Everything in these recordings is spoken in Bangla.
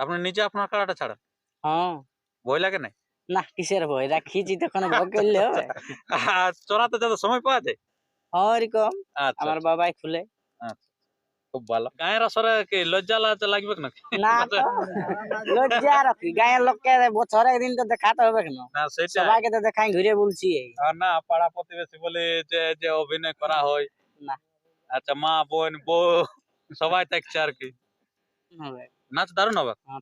আপনি নিজে আপনার কাড়াটা ছাড়েন। হ্যাঁ। ভয় লাগে না না কিসের ভয়? রাখিছি তখন ভয় করলে হবে। আর চড়াতে যত সময় পাওয়া যায়? হ্যাঁ এরকম। আচ্ছা আমার আচ্ছা, বাবাই খুলে। খুব ভালো। গায়ের আসরে কি লজ্জা লাজ লাগবে না তো। লজ্জা রাখি গায়ের লোককে বছরে একদিন তো দেখাতে হবে কেন? না সেটা সবাইকে তো দেখাই ঘুরে বলছি। আর না পাড়া প্রতিবেশী বলে যে যে অভিনয় করা হয়। না। আচ্ছা মা বোন বউ সবাই থাকছে আর কি। হবে। নাচ দারুণ হবে। হ্যাঁ,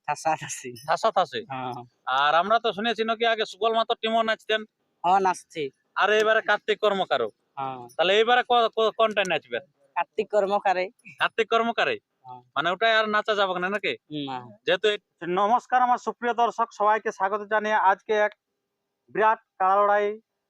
হ্যাঁ। আর আমরা তো শুনেছি নাকি আগে সুবল মাতো টিমও নাচতেন। হ্যাঁ নাচছি। আর এবারে কার্তিক কর্মকারও হ্যাঁ। তাহলে এবারে কোনটা নাচবেন কার্তিক কর্মকারে। কার্তিক কর্মকারে। মানে ওটাই আর নাচা যাবে না নাকি? যেহেতু নমস্কার আমার সুপ্রিয় দর্শক সবাইকে স্বাগত জানিয়ে আজকে এক বিরাট কাড়া লড়াই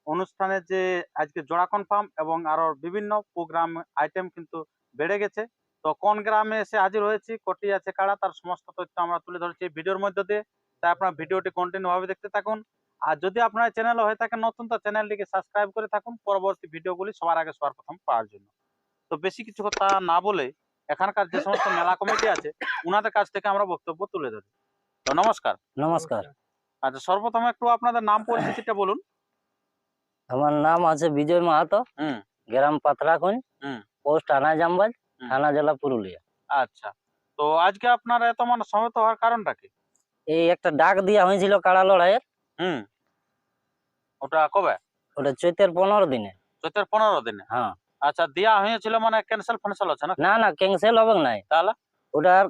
অনুষ্ঠানে যে আজকে জোড়া কনফার্ম এবং আরও বিভিন্ন প্রোগ্রাম আইটেম কিন্তু বেড়ে গেছে। তো কোন গ্রামে এসে হাজির হয়েছি কোটি আছে কাড়া তার সমস্ত তথ্য আমরা তুলে ধরছি ভিডিওর মধ্যে দিয়ে। তাই আপনার ভিডিওটি কন্টিনিউ ভাবে দেখতে থাকুন। আর যদি আপনার চ্যানেল হয়ে থাকে নতুন তো চ্যানেলটিকে সাবস্ক্রাইব করে থাকুন। পরবর্তী ভিডিওগুলি সবার আগে সবার প্রথম পাওয়ার জন্য। তো বেশি কিছু কথা না বলে এখানকার যে সমস্ত মেলা কমিটি আছে ওনাদের কাছ থেকে আমরা বক্তব্য তুলে ধরি। তো নমস্কার। নমস্কার। আচ্ছা সর্বপ্রথম একটু আপনাদের নাম পরিচিতিটা বলুন। আমার নাম আছে বিজয় মাহাতো হুম। গ্রাম হুম। পোস্ট আনা জামবাজ হুম। থানা জেলা পুরুলিয়া। আচ্ছা। তো আজকে আপনার এত মানে সমবেত হওয়ার কারণটা কি? এই একটা ডাক দিয়া হয়েছিল কাড়া লড়াইয়ের। হুম। ওটা কবে? ওটা চৈতের পনেরো দিনে। চৈতের পনেরো দিনে? হ্যাঁ। আচ্ছা দেওয়া হয়েছিল মানে ক্যান্সেল ফ্যান্সেল আছে না না না ক্যান্সেল হবে নাই। তাহলে? ওটার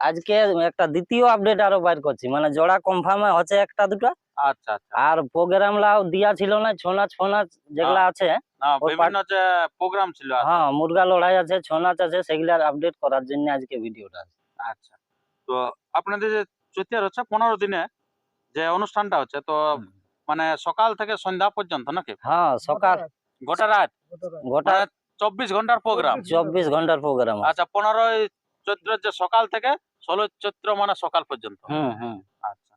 আজকে একটা দ্বিতীয় আপডেট আরও বাইর করছি। মানে জোড়া কনফার্মে হচ্ছে একটা দুটো। আচ্ছা আচ্ছা। আর প্রোগ্রাম লাও দিয়া ছিল না ছৌ নাচ ফো নাচ যেগুলা আছে। না, ওর বিভিন্ন যে প্রোগ্রাম ছিল হ্যাঁ মুরগা লড়াই আছে ছৌ নাচ আছে সেগুলার আপডেট করার জন্য আজকে ভিডিওটা আচ্ছা। তো আপনাদের যে চৈতের হচ্ছে পনেরো দিনে যে অনুষ্ঠানটা হচ্ছে তো মানে সকাল থেকে সন্ধ্যা পর্যন্ত নাকি? হ্যাঁ সকাল গোটা রাত। গোটা মানে চব্বিশ ঘণ্টার প্রোগ্রাম চব্বিশ ঘণ্টার প্রোগ্রাম আচ্ছা পনেরোই চৈত্র যে সকাল থেকে ষোলো চৈত্র মানে সকাল পর্যন্ত। হুম হুম আচ্ছা।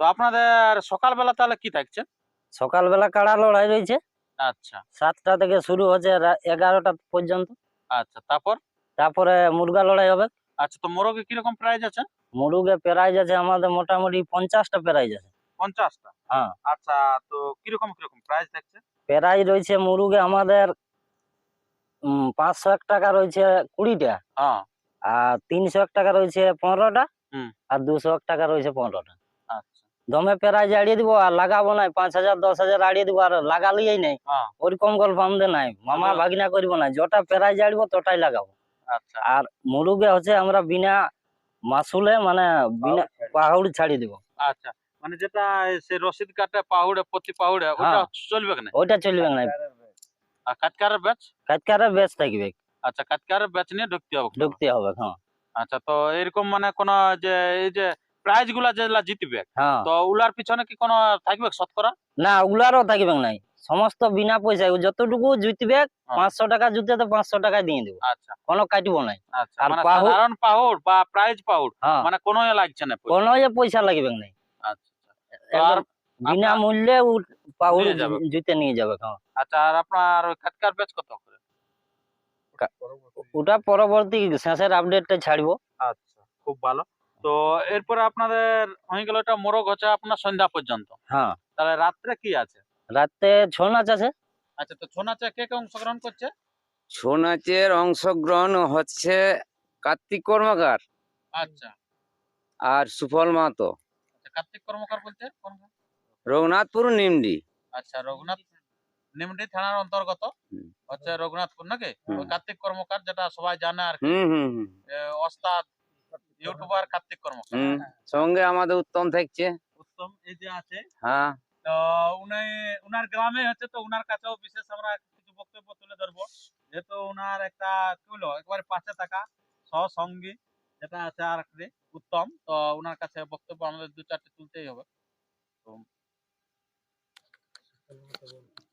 তো আপনাদের সকালবেলা তাহলে কি থাকছে সকালবেলা কাড়া লড়াই রয়েছে? আচ্ছা। সাতটা থেকে শুরু হচ্ছে এগারোটা পর্যন্ত। আচ্ছা তারপর? তারপরে মুরগা লড়াই হবে। আচ্ছা তো মোরগে কীরকম প্রাইজ আছে? মুরুগে প্রাইজ আছে আমাদের মোটামুটি পঞ্চাশটা প্রাইজ আছে। পঞ্চাশটা? হ্যাঁ। আচ্ছা তো কীরকম কীরকম প্রাইজ থাকছে? প্রাইজ রয়েছে মুরুগে আমাদের উম, পাঁচশো এক টাকা রয়েছে কুড়িটা। হ্যাঁ। আর তিনশো এক টাকা রয়েছে পনেরোটা। আর দুশো এক টাকা রয়েছে পনেরোটা। আচ্ছা। দমে প্রাইজ আড়িয়ে দিব আর লাগাবো নাই পাঁচ হাজার দশ হাজার আড়িয়ে দিব আর লাগালিই নাই। হ্যাঁ। ওরকম গল্প আমাদের নাই। মামা আচ্ছা। ভাগিনা করব না যটা প্রাইজ আড়ব তটাই লাগাবো। আচ্ছা। আর মুরুগে হচ্ছে আমরা বিনা মাসুলে মানে বিনা পাহাড়ি ছাড়ি দিব। আচ্ছা। মানে যেটা সে রসিদ কাটে পাহুড়ে প্রতি পাহুড়ে ওটা হ্যাঁ। চলবে না? ওইটা চলবে না? আর কাটকারের ব্যাচ কাজকারে বেশ থাকবে। আচ্ছা কাটকারের ব্যাচ নিয়ে ঢুকতে হবে ঢুকতে হবে হ্যাঁ। আচ্ছা তো এরকম মানে কোন যে এই যে প্রাইজগুলা যেগুলা জিতবে হ্যাঁ। তো উলার পিছনে কি কোনো থাকবে শতকরা? না ওগুলারও থাকবে নাই। সমস্ত বিনা পয়সায় যতটুকু জুতবে পাঁচশো টাকা জুতে তো পাঁচশো টাকায় দিয়ে দেবো। আচ্ছা। কোনো কাটবো নাই। আচ্ছা আর মানে সাধারণ পাহুড় বা প্রাইজ পাহুড় হ্যাঁ। মানে কোনো লাগছে না। কোনো পয়সা লাগবে নাই। আচ্ছা আচ্ছা। আর একদম বিনা মূল্যে পাউড নিয়ে যাবে। জুতে নিয়ে যাবে হ্যাঁ। আচ্ছা আর আপনার ওই কাটকার ব্যাচ কত করে? ওটা পরবর্তী শেষের আপডেটটা ছাড়বো। আচ্ছা খুব ভালো। তো এরপরে আপনাদের হয়ে গেল এটা মোরগ হচ্ছে আপনার সন্ধ্যা পর্যন্ত। হ্যাঁ। তাহলে রাত্রে কি আছে? রাতে ছৌ নাচ আছে। আচ্ছা তো ছৌ নাচে কে কে অংশগ্রহণ করছে? ছৌ নাচের অংশগ্রহণ হচ্ছে কার্তিক কর্মকার। আচ্ছা। আর সুফল মাহাতো। আচ্ছা, কার্তিক কর্মকার বলছে রঘুনাথপুর নিমডি। আচ্ছা রঘুনাথ নিমডি থানার অন্তর্গত। হচ্ছে রঘুনাথপুর নাকি? হুম। কার্তিক কর্মকার যেটা সবাই জানে আর ওস্তাদ ইউটিউবার কার্তিক কর্মকার। সঙ্গে আমাদের উত্তম থাকছে। উত্তম এই যে আছে। হ্যাঁ। তো উনি উনার গ্রামে হচ্ছে তো উনার কাছেও বিশেষ আমরা কিছু বক্তব্য তুলে ধরবো। যেহেতু উনার একটা কি হলো? একবারে পাঁচে টাকা সহসঙ্গী যেটা আছে আর কি উত্তম। তো উনার কাছে বক্তব্য আমাদের দু চারটে তুলতেই হবে। তো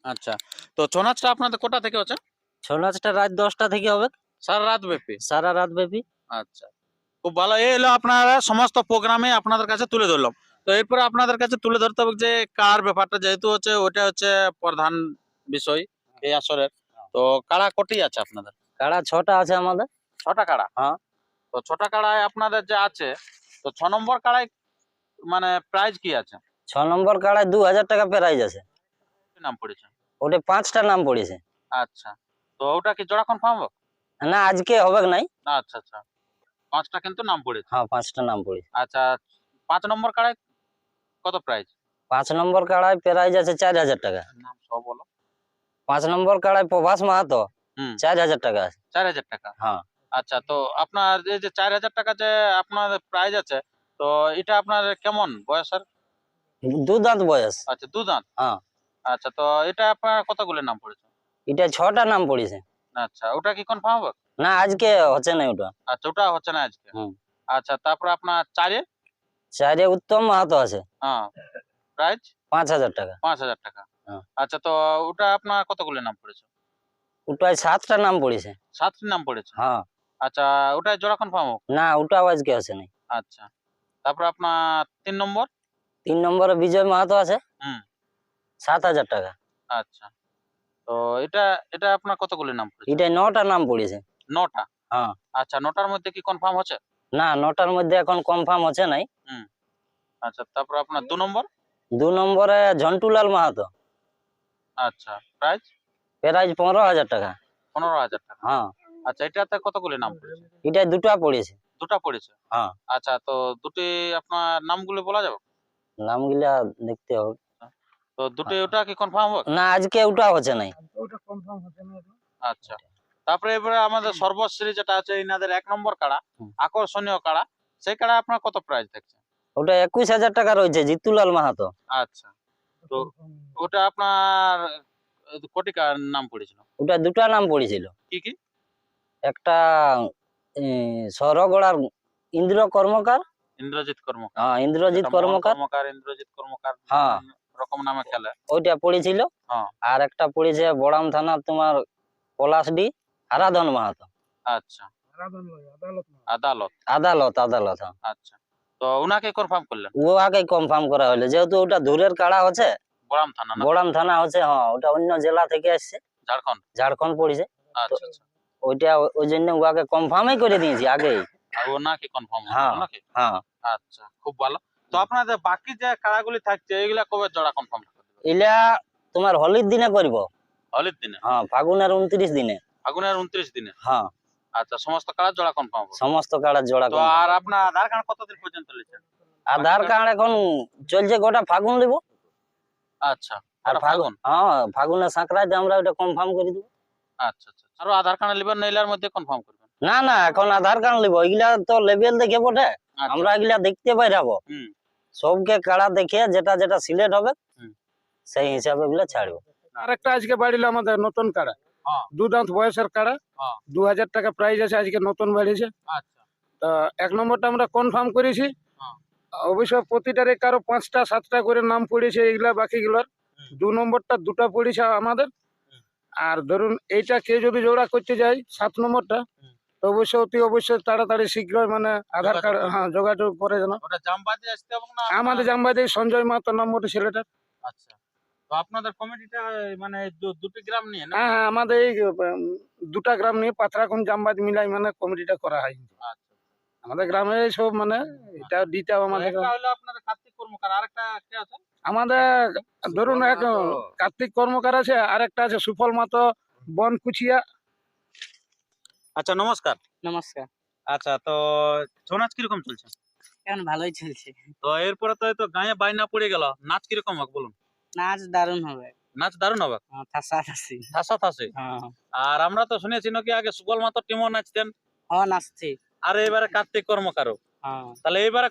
আচ্ছা। তো ছৌ নাচটা আপনাদের কোটা থেকে হচ্ছে? ছৌ নাচটা রাত দশটা থেকে হবে। সারা রাত ব্যাপী? সারা রাত ব্যাপী। আচ্ছা। খুব ভালো। এই হলো আপনারা সমস্ত প্রোগ্রামে আপনাদের কাছে তুলে ধরলাম। তো এরপরে আপনাদের কাছে তুলে ধরতে হবে যে কার ব্যাপারটা যেহেতু হচ্ছে ওটা হচ্ছে প্রধান বিষয় এই আসরের। তো কাড়া কটি আছে আপনাদের? কাড়া ছটা আছে আমাদের। ছটা কাড়া হ্যাঁ। তো ছটা কাড়ায় আপনাদের যে আছে তো ছ নম্বর কাড়ায় মানে প্রাইজ কি আছে? ছ নম্বর কাড়ায় দু হাজার টাকা প্রাইজ আছে। কি নাম পড়েছে? ওটা পাঁচটা নাম পড়েছে। আচ্ছা। তো ওটা কি জোড়া কনফার্ম হবে না আজকে হবে নাই। আচ্ছা আচ্ছা। পাঁচটা কিন্তু নাম পড়েছে। হ্যাঁ পাঁচটা নাম পড়েছে। আচ্ছা পাঁচ নম্বর কাড়াই কত প্রাইজ পাঁচ নম্বর কাড়ায় প্রাইজ আছে চার হাজার টাকা। নাম সব বলো। পাঁচ নম্বর কাড়ায় প্রভাস মাহাতো। চার হাজার টাকা আছে। চার হাজার টাকা? হ্যাঁ। আচ্ছা তো আপনার এই যে চার হাজার টাকা যে আপনার প্রাইজ আছে তো এটা আপনার কেমন বয়সের? দু দাঁত বয়স। আচ্ছা দু দাঁত হ্যাঁ। আচ্ছা তো এটা আপনার কতগুলো নাম পড়েছে? এটা ছটা নাম পড়েছে। আচ্ছা ওটা কি কনফার্ম হবে? না আজকে হচ্ছে না ওটা। আচ্ছা ওটা হচ্ছে না আজকে? হুম। আচ্ছা তারপর আপনার চারে চারে উত্তম মাহাতো আছে। হ্যাঁ। প্রাইস পাঁচ হাজার টাকা। পাঁচ হাজার টাকা। হ্যাঁ। আচ্ছা তো ওটা আপনার কতগুলো নাম পড়েছে? ওটায় সাতটা নাম পড়েছে। সাতটি নাম পড়েছে? হ্যাঁ। আচ্ছা ওটা জোড়া কনফার্ম হোক না ওটাও আজকে আছে না আচ্ছা। তারপর আপনার তিন নম্বর? তিন নম্বরে বিজয় মাহাতো আছে। হুম। সাত হাজার টাকা। আচ্ছা। তো এটা এটা আপনার কতগুলো নাম পড়েছে? এটায় নটা নাম পড়েছে। নটা? হ্যাঁ। আচ্ছা নটার মধ্যে কি কনফার্ম হচ্ছে? না নটার মধ্যে এখন কনফার্ম হচ্ছে নাই। হুম। আচ্ছা তারপর আপনার দু নম্বর? দু নম্বরে ঝন্টুলাল মাহাতো। আচ্ছা প্রাইস প্রাইজ পনেরো হাজার টাকা। পনেরো হাজার টাকা। হ্যাঁ। আচ্ছা এটাতে কতগুলো নাম পড়েছে? এটায় দুটা পড়েছে। দুটা পড়েছে? হ্যাঁ। আচ্ছা তো দুটি আপনার নামগুলো বলা যাবে? নামগুলা দেখতে হবে। তো দুটি ওটা কি কনফার্ম হবে? না আজকে ওটা হচ্ছে নাই। আচ্ছা। তারপরে এবারে আমাদের সর্বশ্রী যেটা আছে ইনাদের এক নম্বর কাড়া আকর্ষণীয় কাড়া সেই কাড়া আপনার কত প্রাইস থাকছে ওটা একুশ হাজার টাকা রয়েছে জিতুলাল মাহাতো। আচ্ছা। তো ওটা আপনার কোটি কার নাম পড়েছিল? ওটা দুটা নাম পড়েছিল। কি কি? একটা সরগড়ার ইন্দ্র কর্মকার ইন্দ্রজিৎ কর্মকার। হ্যাঁ ইন্দ্রজিৎ কর্মকার। কর্মকার ইন্দ্রজিৎ কর্মকার। হ্যাঁ। রকম নামে খেলে। ওইটা পড়েছিল। হ্যাঁ। আর একটা পড়েছে বড়াম থানা তোমার পলাশডি আরাধন মাহাতো। আচ্ছা। আদালত আদালত। আদালত হ্যাঁ। আচ্ছা। তো উনাকে কনফার্ম করলেন? ও আগে কনফার্ম করা হলো। যেহেতু ওটা দূরের কাড়া হচ্ছে বড়াম থানা বড়াম থানা হচ্ছে হ্যাঁ ওটা অন্য জেলা থেকে আসছে। ঝাড়খণ্ড? ঝাড়খণ্ড পড়েছে। আচ্ছা আচ্ছা। ওইটা ওই জন্য ওকে কনফার্মই করে দিয়েছি আগেই। আর ওনাকে কনফার্ম হ্যাঁ। হ্যাঁ। আচ্ছা খুব ভালো। তো আপনাদের বাকি যে কাড়াগুলি থাকছে এগুলা কবে জোড়া কনফার্ম এলা তোমার হোলির দিনে করব। হলির দিনে? হ্যাঁ ফাগুনের উনত্রিশ দিনে। ফাগুনের উনত্রিশ দিনে? হ্যাঁ। আচ্ছা সমস্ত কাড়া জোড়া কনফার্ম সমস্ত কাড়ার জোড়া তো আর আপনার আধার কার্ড কতদিন পর্যন্ত লিখছেন? আধার কার্ড এখন চলছে গোটা ফাগুন দেবো। আচ্ছা আর ফাগুন হ্যাঁ ফাগুনের সাঁকড়াতে আমরা ওটা কনফার্ম করে দেবো। আচ্ছা আচ্ছা আরও আধার কার্ড নেবেন নইলার মধ্যে কনফার্ম করবেন? না না এখন আধার কার্ড নেব। এগুলা তো লেভেল দেখে বটে। আচ্ছা, আমরা এগুলা দেখতে পাইরাবো হুম। সবকে কাড়া দেখে যেটা যেটা সিলেক্ট হবে সেই হিসাবে এগুলা ছাড়বো। আরেকটা আজকে বাড়িল আমাদের নতুন কাড়া। হ্যাঁ। দু দাঁত বয়সের কাড়া। হ্যাঁ। দু হাজার টাকা প্রাইস আছে আজকে নতুন বাড়িয়েছে আচ্ছা। তা এক নম্বরটা আমরা কনফার্ম করেছি। হ্যাঁ। অবশ্য প্রতিটারে কারও পাঁচটা সাতটা করে নাম পড়েছে এইগুলা বাকিগুলোর। দু নম্বরটা দুটা পড়েছে আমাদের। আর ধরুন এইটা কে যদি জোড়া করতে যায় সাত নম্বরটা। তো অবশ্যই অতি অবশ্যই তাড়াতাড়ি শীঘ্রই মানে আধার কার্ড হ্যাঁ যোগাযোগ করে যেন। আমাদের জামবাদি সঞ্জয় মাহাতো নম্বর ছেলেটা আচ্ছা। তো আপনাদের কমিটিটা মানে দুটি গ্রাম নিয়ে না? হ্যাঁ হ্যাঁ আমাদের এই দুটা গ্রাম নিয়ে পাথরাকুন জামবাদ মিলাই মানে কমিটিটা করা হয়। আচ্ছা। আমাদের গ্রামে সব মানে এটা দিতে আমাদের আপনাদের কার্তিক কর্মকার আরেকটা কে আছে? আমাদের ধরুন এক কার্তিক কর্মকার আছে আর একটা আছে সুফল মাতো বনকুচিয়া। আচ্ছা নমস্কার। নমস্কার। আচ্ছা তো ছৌ নাচ কীরকম চলছে? এখন ভালোই চলছে। তো এরপরে তো তো গায়ে বাইনা পড়ে গেল নাচ কীরকম হবে বলুন? নাচ দারুণ হবে। নাচ দারুণ হবে? ঠাসা ঠাসি। ঠাসা ঠাসে? হ্যাঁ। আর আমরা তো শুনেছি নাকি আগে সুবল মাতো টিমও নাচতেন? হ্যাঁ নাচছি। আর এবারে কার্তিক কর্মকারও। হ্যাঁ। তাহলে এবারে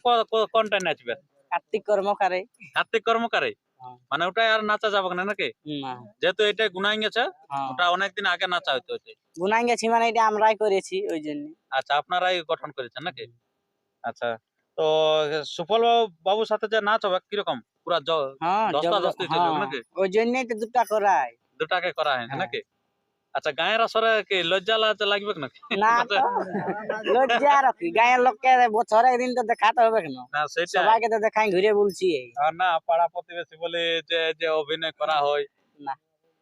কোনটা নাচবে? কার্তিক কর্মকারে। কার্তিক কর্মকারে? হ্যাঁ। মানে ওটা আর নাচা যাবে না নাকি? যেহেতু এটা গুনাই গেছে হ্যাঁ। ওটা অনেকদিন আগে নাচা হইতে হচ্ছে গুনাই গেছি মানে এটা আমরাই করেছি ওই জন্য আচ্ছা আপনারাই গঠন করেছেন নাকি? আচ্ছা তো সুফল বাবুর সাথে যে নাচ হবে কীরকম? পুরা হ্যাঁ দশটা দশটি হ্যাঁ, নাকি? ওই জন্যই তো দুটা করায়। দুটাকে করা হ্যাঁ। নাকি? আচ্ছা গায়ের আসরে কি লজ্জা লাজ লাগবে না? তো। লজ্জা রাখি গায়ের লোককে বছরে একদিন তো দেখাতে হবে কেন? না সেটা সবাইকে তো দেখাই ঘুরে বলছি আর না পাড়া প্রতিবেশী বলে যে যে অভিনয় করা হয়। না।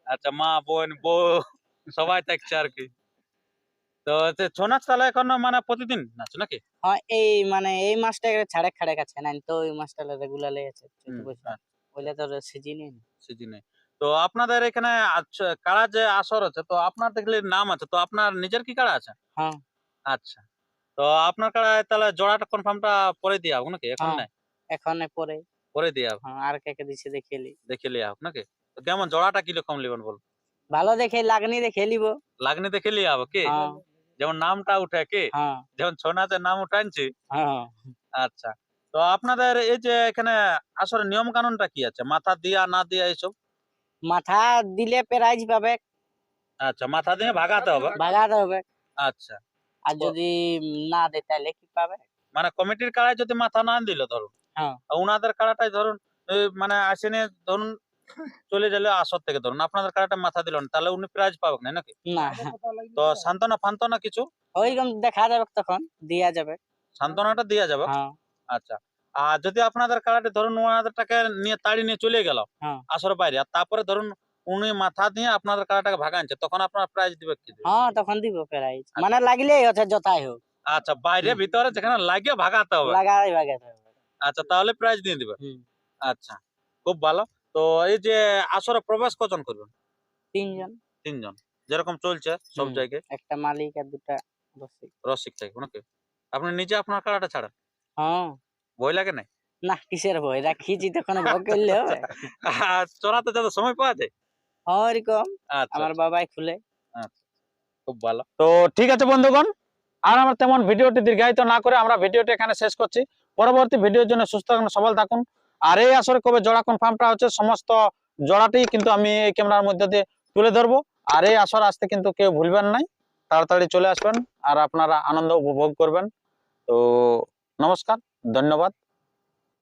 আচ্ছা মা বোন বউ সবাই থাকছে আর কি। তো ছৌ নাচ তাহলে এখন মানে প্রতিদিন নাচ নাকি? হ্যাঁ এই মানে এই মাসটা ছাড়ে খাড়ে কাছে নাই তো ওই মাসটা রেগুলারলি আছে হ্যাঁ, ওইলে তো সিজনই সিজনে তো আপনাদের এখানে আচ্ছা, কাড়া যে আসর আছে তো আপনার দেখলে নাম আছে তো আপনার নিজের কি কাড়া আছে? হ্যাঁ। আচ্ছা তো আপনার কাড়ায় তাহলে জোড়াটা কনফার্মটা পরে দিয়া হোক নাকি? এখন হ্যাঁ। নাই এখন পরে। পরে দিয়া হোক হ্যাঁ, আর কে কে দিছে দেখিলি দেখে লিয়া হোক নাকি? তো কেমন জোড়াটা কীরকম লিবেন বল? ভালো দেখে লাগনি দেখে লিব। লাগনি দেখে লিয়া হবে কি? হ্যাঁ। যেমন নামটা উঠে কি? হ্যাঁ। যেমন ছৌ নাচের নাম উঠানছি হ্যাঁ। আচ্ছা তো আপনাদের এই যে এখানে আসলে নিয়ম কানুনটা কি আছে? মাথা দিয়া না দিয়া এইসব? মাথা দিলে প্রাইজ পাবে। আচ্ছা মাথা দিয়ে ভাগাতে হবে? ভাগাতে হবে। আচ্ছা। আর যদি না দে তাহলে কি পাবে? মানে কমিটির কাড়ায় যদি মাথা না দিল ধরুন? হ্যাঁ। আর উনাদের কাড়াটাই ধরুন মানে আসেনে ধরুন চলে গেলে আসর থেকে ধরুন আপনাদের কাড়াটা মাথা দিল না তাহলে উনি প্রাইজ পাবেন না নাকি? না। তো সান্ত্বনা ফান্তনা কিছু? ওইরকম দেখা যাবে তখন দিয়া যাবে। সান্ত্বনাটা দেওয়া যাবে? হ্যাঁ। আচ্ছা। আর যদি আপনাদের কাড়াটি ধরুন ওনাদের টাকা নিয়ে তাড়ি নিয়ে চলে গেল হ্যাঁ। আসর বাইরে আর তারপরে ধরুন উনি মাথা দিয়ে আপনাদের কাড়াটাকে ভাগানছে তখন আপনার প্রাইজ দিবে কি? হ্যাঁ তখন দিব প্রাইজ মানে লাগলেই হচ্ছে যথাই হোক। আচ্ছা বাইরে ভিতরে যেখানে লাগিয়ে ভাগাতে হবে। লাগাই ভাগাতে হবে। আচ্ছা তাহলে প্রাইজ দিয়ে দিবে। আচ্ছা খুব ভালো। তো এই যে আসরে প্রবেশ কজন করবেন? তিনজন। তিনজন। যেরকম চলছে সব জায়গায়? একটা মালিক আর দুটা রসিক। রসিক থাকবে নাকি? আপনি নিজে আপনার কাড়াটা ছাড়েন। হ্যাঁ। ভয় লাগে না না কিসের ভয়? রাখিছি তখন ভয় করলে চড়াতে যত সময় পাওয়া যায়? হ্যাঁ ওরকম আচ্ছা আমার বাবাই খুলে। খুব ভালো। তো ঠিক আছে বন্ধুগণ আর আমরা তেমন ভিডিওটি দীর্ঘায়িত না করে আমরা ভিডিওটি এখানে শেষ করছি। পরবর্তী ভিডিওর জন্য সুস্থ থাকুন সবল থাকুন। আর এই আসরে কবে জোড়া কনফার্মটা হচ্ছে সমস্ত জোড়াটি কিন্তু আমি এই ক্যামেরার মধ্যে দিয়ে তুলে ধরবো। আর এই আসর আসতে কিন্তু কেউ ভুলবেন নাই। তাড়াতাড়ি চলে আসবেন আর আপনারা আনন্দ উপভোগ করবেন। তো নমস্কার। ধন্যবাদ